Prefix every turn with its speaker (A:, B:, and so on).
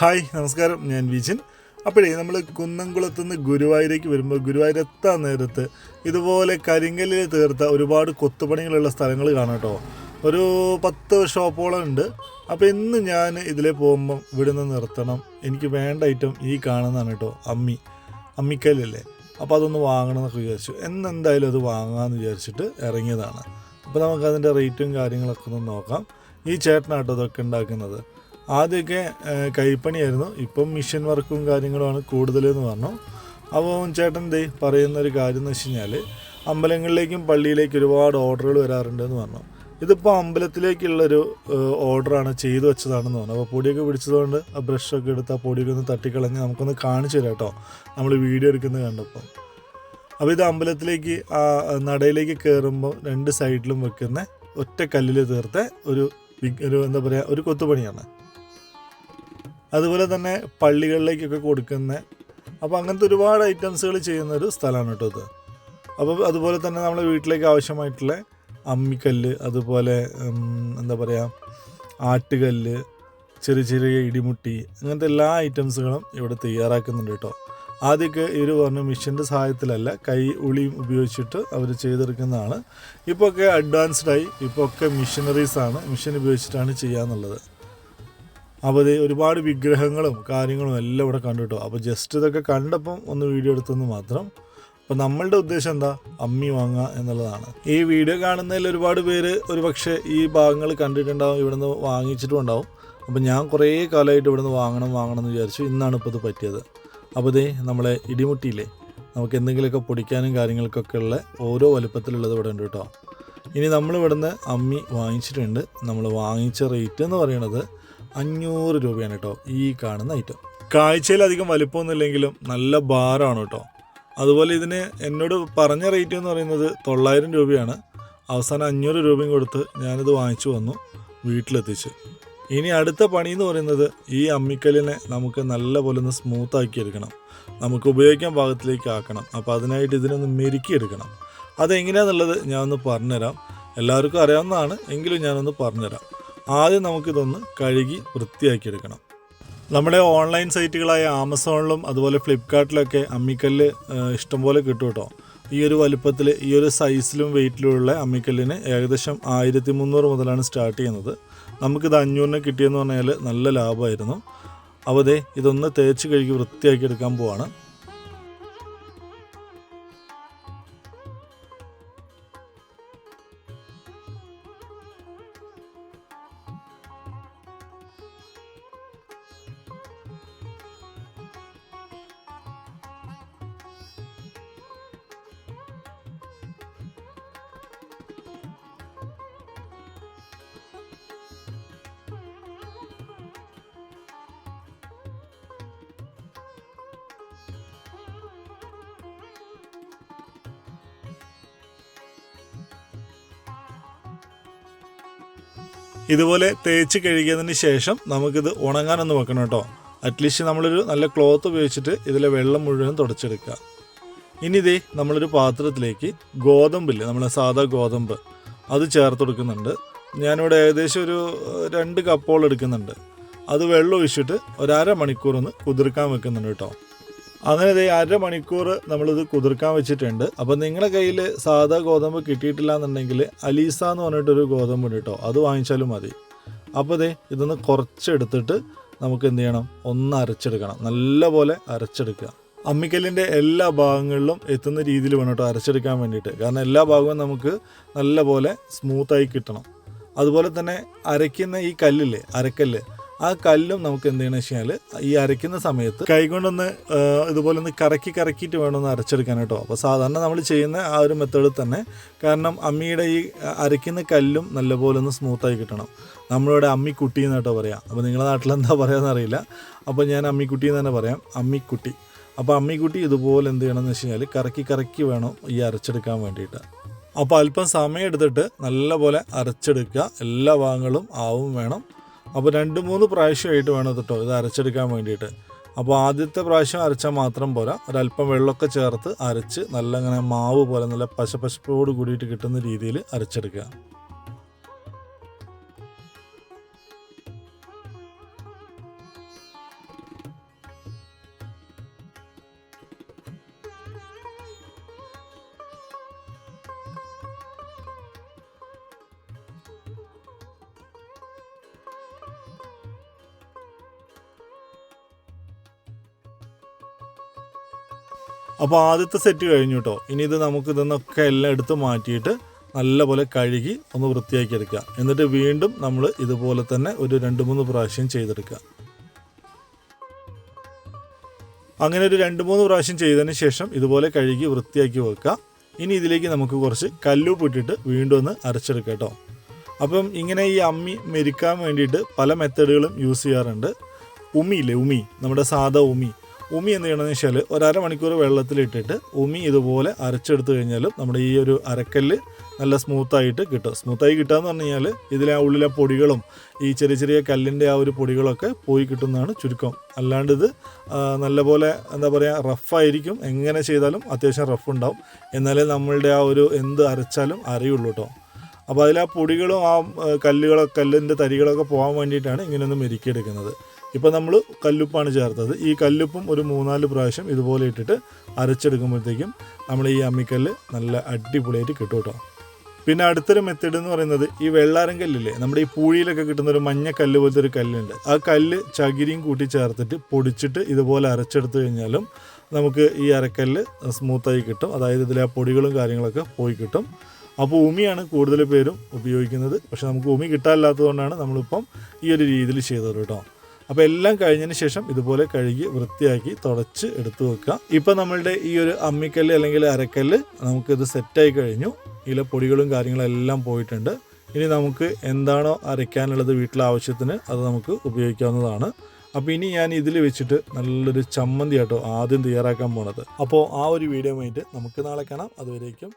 A: Hi നമസ്കാരം. ഞാൻ വിജിൻ. അപ്പോഴേ നമ്മൾ കുന്നംകുളത്ത് നിന്ന് ഗുരുവായൂരേക്ക് വരുമ്പോൾ ഗുരുവായൂരെത്താൻ നേരത്ത് ഇതുപോലെ കരിങ്കല്ലിൽ തീർത്ത ഒരുപാട് കൊത്തുപണികളുള്ള സ്ഥലങ്ങൾ കാണാം കേട്ടോ. ഒരു പത്ത് ഷോപ്പോളം ഉണ്ട്. അപ്പോൾ ഇന്ന് ഞാൻ ഇതിലെ പോകുമ്പം ഇവിടെ നിന്ന് നിർത്തണം. എനിക്ക് വേണ്ട ഐറ്റം ഈ കാണുന്നതാണ് കേട്ടോ അമ്മി. അമ്മിക്കല്ലല്ലേ. അപ്പോൾ അതൊന്ന് വാങ്ങണം എന്നൊക്കെ വിചാരിച്ചു. എന്നെന്തായാലും അത് വാങ്ങാമെന്ന് വിചാരിച്ചിട്ട് ഇറങ്ങിയതാണ്. അപ്പോൾ നമുക്ക് അതിന്റെ റേറ്റും കാര്യങ്ങളൊക്കെ ഒന്ന് നോക്കാം. ഈ ചേട്ടനാട്ടോ ഇതൊക്കെ ഉണ്ടാക്കുന്നത്. ആദ്യമൊക്കെ കൈപ്പണിയായിരുന്നു. ഇപ്പം മിഷൻ വർക്കും കാര്യങ്ങളുമാണ് കൂടുതലെന്ന് പറഞ്ഞു. അപ്പോൾ ചേട്ടൻ ദേ പറയുന്ന ഒരു കാര്യം എന്ന് വെച്ച് കഴിഞ്ഞാൽ അമ്പലങ്ങളിലേക്കും പള്ളിയിലേക്കും ഒരുപാട് ഓർഡറുകൾ വരാറുണ്ടെന്ന് പറഞ്ഞു. ഇതിപ്പോൾ അമ്പലത്തിലേക്കുള്ളൊരു ഓർഡറാണ് ചെയ്തു വെച്ചതാണെന്ന് പറഞ്ഞു. അപ്പോൾ പൊടിയൊക്കെ പിടിച്ചതുകൊണ്ട് ആ ബ്രഷൊക്കെ എടുത്ത് ആ പൊടിയൊക്കെ ഒന്ന് തട്ടിക്കളഞ്ഞ് നമുക്കൊന്ന് കാണിച്ചു തരാം കേട്ടോ. നമ്മൾ വീഡിയോ എടുക്കുന്നത് കണ്ടപ്പോൾ അപ്പോൾ ഇത് അമ്പലത്തിലേക്ക് ആ നടയിലേക്ക് കയറുമ്പോൾ രണ്ട് സൈഡിലും വെക്കുന്ന ഒറ്റ കല്ലിൽ തീർത്ത ഒരു ഒരു എന്താ പറയുക ഒരു കൊത്തുപണിയാണ്. അതുപോലെ തന്നെ പള്ളികളിലേക്കൊക്കെ കൊടുക്കുന്ന അപ്പോൾ അങ്ങനത്തെ ഒരുപാട് ഐറ്റംസുകൾ ചെയ്യുന്ന ഒരു സ്ഥലമാണ് കേട്ടോ ഇത്. അപ്പോൾ അതുപോലെ തന്നെ നമ്മളെ വീട്ടിലേക്ക് ആവശ്യമായിട്ടുള്ള അമ്മിക്കല്ല് അതുപോലെ എന്താ പറയുക ആട്ടുകല്ല് ചെറിയ ചെറിയ ഇടിമുട്ടി അങ്ങനത്തെ എല്ലാ ഐറ്റംസുകളും ഇവിടെ തയ്യാറാക്കുന്നുണ്ട് കേട്ടോ ആദ്യമൊക്കെ ഇവർ പറഞ്ഞു മിഷ്യന്റെ സഹായത്തിലല്ല കൈ ഉളിയും ഉപയോഗിച്ചിട്ട് അവർ ചെയ്തെടുക്കുന്നതാണ്. ഇപ്പോൾ ഒക്കെ അഡ്വാൻസ്ഡ് ആയി ഇപ്പോൾ ഒക്കെ മിഷനറീസ് ആണ് മിഷൻ ഉപയോഗിച്ചിട്ടാണ് ചെയ്യാന്നുള്ളത്. അപ്പോൾ ഇത് ഒരുപാട് വിഗ്രഹങ്ങളും കാര്യങ്ങളും എല്ലാം ഇവിടെ കണ്ടു അപ്പോൾ ജസ്റ്റ് ഇതൊക്കെ കണ്ടപ്പം ഒന്ന് വീഡിയോ എടുത്തെന്ന് മാത്രം. അപ്പോൾ നമ്മളുടെ ഉദ്ദേശം എന്താ? അമ്മി വാങ്ങുക എന്നുള്ളതാണ്. ഈ വീഡിയോ കാണുന്നതിൽ ഒരുപാട് പേര് ഒരു പക്ഷേ ഈ ഭാഗങ്ങൾ കണ്ടിട്ടുണ്ടാവും ഇവിടുന്ന് വാങ്ങിച്ചിട്ടും ഉണ്ടാവും. അപ്പോൾ ഞാൻ കുറേ കാലമായിട്ട് ഇവിടുന്ന് വാങ്ങണം വാങ്ങണം എന്ന് വിചാരിച്ചു. ഇന്നാണ് ഇപ്പോൾ ഇത് പറ്റിയത്. അപ്പോൾ ഇതേ നമ്മളെ ഇടിമുട്ടിയില്ലേ? നമുക്ക് എന്തെങ്കിലുമൊക്കെ പൊടിക്കാനും കാര്യങ്ങൾക്കൊക്കെ ഉള്ള ഓരോ വലുപ്പത്തിലുള്ളത് ഇവിടെ ഉണ്ട് കേട്ടോ. ഇനി നമ്മൾ ഇവിടുന്ന് അമ്മി വാങ്ങിച്ചിട്ടുണ്ട്. നമ്മൾ വാങ്ങിച്ച റേറ്റ് എന്ന് പറയുന്നത് അഞ്ഞൂറ് രൂപയാണ് കേട്ടോ ഈ കാണുന്ന ഐറ്റം കാഴ്ചയിലധികം വലിപ്പമൊന്നുമില്ലെങ്കിലും നല്ല ഭാരമാണ് കേട്ടോ. അതുപോലെ ഇതിന് എന്നോട് പറഞ്ഞ റേറ്റ് എന്ന് പറയുന്നത് തൊള്ളായിരം രൂപയാണ്. അവസാനം അഞ്ഞൂറ് രൂപയും കൊടുത്ത് ഞാനിത് വാങ്ങിച്ചു വന്നു വീട്ടിലെത്തിച്ച്. ഇനി അടുത്ത പണി എന്ന് പറയുന്നത് ഈ അമ്മിക്കല്ലിനെ നമുക്ക് നല്ല പോലെ ഒന്ന് സ്മൂത്ത് ആക്കി എടുക്കണം. നമുക്ക് ഉപയോഗിക്കാൻ ഭാഗത്തിലേക്ക് ആക്കണം. അപ്പോൾ അതിനായിട്ട് ഇതിനൊന്ന് മെരുക്കിയെടുക്കണം. അതെങ്ങനെയാണെന്നുള്ളത് ഞാനൊന്ന് പറഞ്ഞുതരാം. എല്ലാവർക്കും അറിയാവുന്നതാണ് എങ്കിലും ഞാനൊന്ന് പറഞ്ഞുതരാം. ആദ്യം നമുക്കിതൊന്ന് കഴുകി വൃത്തിയാക്കിയെടുക്കണം. നമ്മുടെ ഓൺലൈൻ സൈറ്റുകളായ ആമസോണിലും അതുപോലെ ഫ്ലിപ്കാർട്ടിലൊക്കെ അമ്മിക്കല്ല് ഇഷ്ടംപോലെ കിട്ടും കേട്ടോ ഈ ഒരു വലുപ്പത്തിൽ ഈ ഒരു സൈസിലും വെയിറ്റിലുമുള്ള അമ്മിക്കല്ലിന് ഏകദേശം ആയിരത്തി മുന്നൂറ് മുതലാണ് സ്റ്റാർട്ട് ചെയ്യുന്നത്. നമുക്കിത് അഞ്ഞൂറിന് കിട്ടിയെന്ന് പറഞ്ഞാൽ നല്ല ലാഭമായിരുന്നു. ദേ ഇതൊന്ന് തേച്ച് കഴുകി വൃത്തിയാക്കി എടുക്കാൻ പോവാണ്. ഇതുപോലെ തേച്ച് കഴുകിയതിന് ശേഷം നമുക്കിത് ഉണങ്ങാനൊന്ന് വെക്കണം കേട്ടോ. അറ്റ്ലീസ്റ്റ് നമ്മളൊരു നല്ല ക്ലോത്ത് ഉപയോഗിച്ചിട്ട് ഇതിലെ വെള്ളം മുഴുവൻ തുടച്ചെടുക്കുക. ഇനി ഇതേ നമ്മളൊരു പാത്രത്തിലേക്ക് ഗോതമ്പില്ല നമ്മളെ സാധാ ഗോതമ്പ് അത് ചേർത്ത് കൊടുക്കുന്നുണ്ട്. ഞാനിവിടെ ഏകദേശം ഒരു രണ്ട് കപ്പോൾ എടുക്കുന്നുണ്ട്. അത് വെള്ളം ഒഴിച്ചിട്ട് ഒരു അര മണിക്കൂർ ഒന്ന് കുതിർക്കാൻ വെക്കുന്നുണ്ട് കേട്ടോ. അങ്ങനെ ദേ അരമണിക്കൂർ നമ്മളിത് കുതിർക്കാൻ വെച്ചിട്ടുണ്ട്. അപ്പോൾ നിങ്ങളുടെ കയ്യിൽ സാധാ ഗോതമ്പ് കിട്ടിയിട്ടില്ല എന്നുണ്ടെങ്കിൽ അലീസ എന്ന് പറഞ്ഞിട്ടൊരു ഗോതമ്പ് ഉണ്ട് കേട്ടോ. അത് വാങ്ങിച്ചാലും മതി. അപ്പോൾ ഇതേ ഇതൊന്ന് കുറച്ചെടുത്തിട്ട് നമുക്ക് എന്ത് ചെയ്യണം? ഒന്ന് അരച്ചെടുക്കണം. നല്ല പോലെ അരച്ചെടുക്കുക. അമ്മിക്കല്ലിന്റെ എല്ലാ ഭാഗങ്ങളിലും എത്തുന്ന രീതിയിൽ വേണം കേട്ടോ അരച്ചെടുക്കാൻ വേണ്ടിയിട്ട്. കാരണം എല്ലാ ഭാഗവും നമുക്ക് നല്ല പോലെ സ്മൂത്തായി കിട്ടണം. അതുപോലെ തന്നെ അരയ്ക്കുന്ന ഈ കല്ലില്ലേ? അരക്കല്ല്. ആ കല്ലും നമുക്ക് എന്ത് ചെയ്യണമെന്ന് വെച്ച് കഴിഞ്ഞാൽ ഈ അരയ്ക്കുന്ന സമയത്ത് കൈകൊണ്ടൊന്ന് ഇതുപോലെ ഒന്ന് കറക്കി കറക്കിയിട്ട് വേണം ഒന്ന് അരച്ചെടുക്കാൻ കേട്ടോ. അപ്പോൾ സാധാരണ നമ്മൾ ചെയ്യുന്ന ആ ഒരു മെത്തേഡിൽ തന്നെ. കാരണം അമ്മിയുടെ ഈ അരയ്ക്കുന്ന കല്ലും നല്ലപോലെ ഒന്ന് സ്മൂത്തായി കിട്ടണം. നമ്മളിവിടെ അമ്മിക്കുട്ടി എന്ന് കേട്ടോ പറയാം. അപ്പോൾ നിങ്ങളുടെ നാട്ടിൽ എന്താ പറയാന്ന് അറിയില്ല. അപ്പോൾ ഞാൻ അമ്മിക്കുട്ടി എന്ന് തന്നെ പറയാം. അമ്മിക്കുട്ടി അപ്പോൾ അമ്മിക്കുട്ടി ഇതുപോലെ എന്ത് ചെയ്യണമെന്ന് വെച്ച് കഴിഞ്ഞാൽ കറക്കി കറക്കി വേണം ഈ അരച്ചെടുക്കാൻ വേണ്ടിയിട്ട്. അപ്പോൾ അല്പം സമയം എടുത്തിട്ട് നല്ലപോലെ അരച്ചെടുക്കുക. എല്ലാ ഭാഗങ്ങളും ആവും വേണം. അപ്പോൾ രണ്ട് മൂന്ന് പ്രാവശ്യമായിട്ട് വേണം കേട്ടോ ഇത് അരച്ചെടുക്കാൻ വേണ്ടിയിട്ട്. അപ്പോൾ ആദ്യത്തെ പ്രാവശ്യം അരച്ചാൽ മാത്രം പോരാ. ഒരല്പം വെള്ളമൊക്കെ ചേർത്ത് അരച്ച് നല്ല അങ്ങനെ മാവ് പോലെ നല്ല പശപശപ്പോട് കൂടിയിട്ട് കിട്ടുന്ന രീതിയിൽ അരച്ചെടുക്കുക. അപ്പോൾ ആദ്യത്തെ സെറ്റ് കഴിഞ്ഞു കേട്ടോ ഇനി ഇത് നമുക്ക് ഇതൊന്നൊക്കെ എല്ലാം എടുത്ത് മാറ്റിയിട്ട് നല്ലപോലെ കഴുകി ഒന്ന് വൃത്തിയാക്കി എടുക്കുക. എന്നിട്ട് വീണ്ടും നമ്മൾ ഇതുപോലെ തന്നെ ഒരു രണ്ട് മൂന്ന് പ്രാവശ്യം ചെയ്തെടുക്കുക. അങ്ങനെ ഒരു രണ്ട് മൂന്ന് പ്രാവശ്യം ചെയ്തതിന് ശേഷം ഇതുപോലെ കഴുകി വൃത്തിയാക്കി വെക്കുക. ഇനി ഇതിലേക്ക് നമുക്ക് കുറച്ച് കല്ലുപ്പ് ഇട്ടിട്ട് വീണ്ടും ഒന്ന് അരച്ചെടുക്കാം കേട്ടോ അപ്പം ഇങ്ങനെ ഈ അമ്മി മെരിക്കാൻ വേണ്ടിയിട്ട് പല മെത്തേഡുകളും യൂസ് ചെയ്യാറുണ്ട്. ഉമിയില്ലേ ഉമി. നമ്മുടെ സാധാ ഉമി. ഉമി എന്ത് ചെയ്യണമെന്ന് വെച്ചാൽ ഒരു അരമണിക്കൂർ വെള്ളത്തിലിട്ടിട്ട് ഉമി ഇതുപോലെ അരച്ചെടുത്ത് കഴിഞ്ഞാലും നമ്മുടെ ഈ ഒരു അരക്കല്ല് നല്ല സ്മൂത്തായിട്ട് കിട്ടും. സ്മൂത്തായി കിട്ടുക എന്ന് പറഞ്ഞു കഴിഞ്ഞാൽ ഇതിലെ ആ ഉള്ളിലെ പൊടികളും ഈ ചെറിയ ചെറിയ കല്ലിന്റെ ആ ഒരു പൊടികളൊക്കെ പോയി കിട്ടുന്നതാണ് ചുരുക്കം. അല്ലാണ്ട് ഇത് നല്ലപോലെ എന്താ പറയുക റഫായിരിക്കും എങ്ങനെ ചെയ്താലും അത്യാവശ്യം റഫ് ഉണ്ടാവും. എന്നാലേ നമ്മളുടെ ആ ഒരു എന്ത് അരച്ചാലും അറിയുള്ളൂ കേട്ടോ അപ്പോൾ അതിൽ ആ പൊടികളും ആ, കല്ലുകളൊക്കെ കല്ലിന്റെ തരികളൊക്കെ പോകാൻ വേണ്ടിയിട്ടാണ് ഇങ്ങനെയൊന്ന് മെരുക്കിയെടുക്കുന്നത്. ഇപ്പോൾ നമ്മൾ കല്ലുപ്പാണ് ചേർത്തത്. ഈ കല്ലുപ്പും ഒരു മൂന്നാൽ പ്രാവശ്യം ഇതുപോലെ ഇട്ടിട്ട് അരച്ചെടുക്കുമ്പോഴത്തേക്കും നമ്മൾ ഈ അമ്മിക്കല്ല് നല്ല അടിപൊളിയായിട്ട് കിട്ടും കേട്ടോ. പിന്നെ അടുത്തൊരു മെത്തേഡ് എന്ന് പറയുന്നത് ഈ വെള്ളാരം കല്ലില്ലേ? നമ്മുടെ ഈ പൂഴിയിലൊക്കെ കിട്ടുന്ന ഒരു മഞ്ഞ കല്ല് പോലത്തെ ഒരു കല്ലുണ്ട്. ആ കല്ല് ചകിരിയും കൂട്ടി ചേർത്തിട്ട് പൊടിച്ചിട്ട് ഇതുപോലെ അരച്ചെടുത്ത് കഴിഞ്ഞാലും നമുക്ക് ഈ അരക്കല്ല് സ്മൂത്തായി കിട്ടും. അതായത് ഇതിലെ ആ പൊടികളും കാര്യങ്ങളൊക്കെ പോയി കിട്ടും. അപ്പോൾ ഉമിയാണ് കൂടുതൽ പേരും ഉപയോഗിക്കുന്നത്. പക്ഷെ നമുക്ക് ഉമി കിട്ടാനില്ലാത്തതുകൊണ്ടാണ് നമ്മളിപ്പം ഈ ഒരു രീതിയിൽ ചെയ്തത് കേട്ടോ. അപ്പോൾ എല്ലാം കഴിഞ്ഞതിന് ശേഷം ഇതുപോലെ കഴുകി വൃത്തിയാക്കി തുടച്ച് എടുത്തു വെക്കുക. ഇപ്പം നമ്മളുടെ ഈ ഒരു അമ്മിക്കല്ല് അല്ലെങ്കിൽ അരക്കല്ല് നമുക്കിത് സെറ്റായി കഴിഞ്ഞു. ഇതിലെ പൊടികളും കാര്യങ്ങളും എല്ലാം പോയിട്ടുണ്ട്. ഇനി നമുക്ക് എന്താണോ അരയ്ക്കാനുള്ളത് വീട്ടിലെ ആവശ്യത്തിന് അത് നമുക്ക് ഉപയോഗിക്കാവുന്നതാണ്. അപ്പോൾ ഇനി ഞാൻ ഇതിൽ വെച്ചിട്ട് നല്ലൊരു ചമ്മന്തി ആട്ടോ ആദ്യം തയ്യാറാക്കാൻ പോണത്. അപ്പോൾ ആ ഒരു വീഡിയോ ആയിട്ട് നമുക്ക് നാളെ കാണാം. അതുവരേക്കും